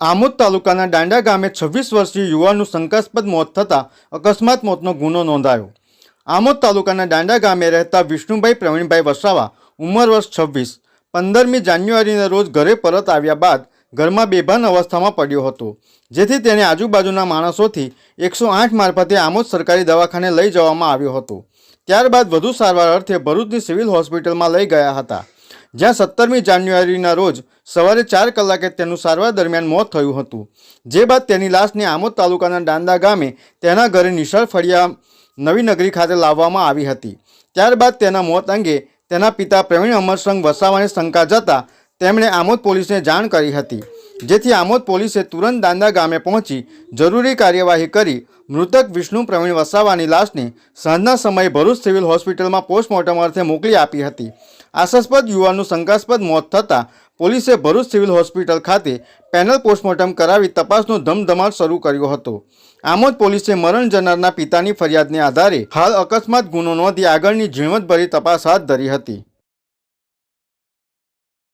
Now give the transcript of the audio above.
આમોદ તાલુકાના દાંડા ગામે છવ્વીસ વર્ષીય યુવાનનું શંકાસ્પદ મોત થતાં અકસ્માત મોતનો ગુનો નોંધાયો. આમોદ તાલુકાના દાંડા ગામે રહેતા વિષ્ણુભાઈ પ્રવીણભાઈ વસાવા, ઉંમર વર્ષ છવ્વીસ, પંદરમી જાન્યુઆરીના રોજ ઘરે પરત આવ્યા બાદ ઘરમાં બેભાન અવસ્થામાં પડ્યો હતો. જેથી તેને આજુબાજુના માણસોથી એકસો આઠ મારફતે આમોદ સરકારી દવાખાને લઈ જવામાં આવ્યો હતો. ત્યારબાદ વધુ સારવાર અર્થે ભરૂચની સિવિલ હોસ્પિટલમાં લઈ ગયા હતા. જ્યાં સત્તરમી જાન્યુઆરીના રોજ સવારે ચાર કલાકે તેનું સારવાર દરમિયાન મોત થયું હતું. જે બાદ તેની લાશને આમોદ તાલુકાના દાંડા ગામે તેના ઘરે નિશાળ ફળિયા નવી નગરી ખાતે લાવવામાં આવી હતી. ત્યારબાદ તેના મોત અંગે તેના પિતા પ્રવીણ અમરસંગ વસાવાને શંકા જતા તેમણે આમોદ પોલીસને જાણ કરી હતી. જેથી આમોદ પોલીસે તુરંત દાંદા ગામે પહોંચી જરૂરી કાર્યવાહી કરી મૃતક વિષ્ણુ પ્રવીણ વસાવાની લાશને સાંજના સમયે ભરૂચ સિવિલ હોસ્પિટલમાં પોસ્ટમોર્ટમ અર્થે મોકલી આપી હતી. આશાસ્પદ યુવાનનું શંકાસ્પદ મોત થતાં પોલીસે ભરૂચ સિવિલ હોસ્પિટલ ખાતે પેનલ પોસ્ટમોર્ટમ કરાવી તપાસનો ધમધમાટ શરૂ કર્યો હતો. આમોદ પોલીસે મરણ જનારના પિતાની ફરિયાદને આધારે હાલ અકસ્માત ગુનો નોંધી આગળની ઝીણવટભરી તપાસ હાથ ધરી હતી.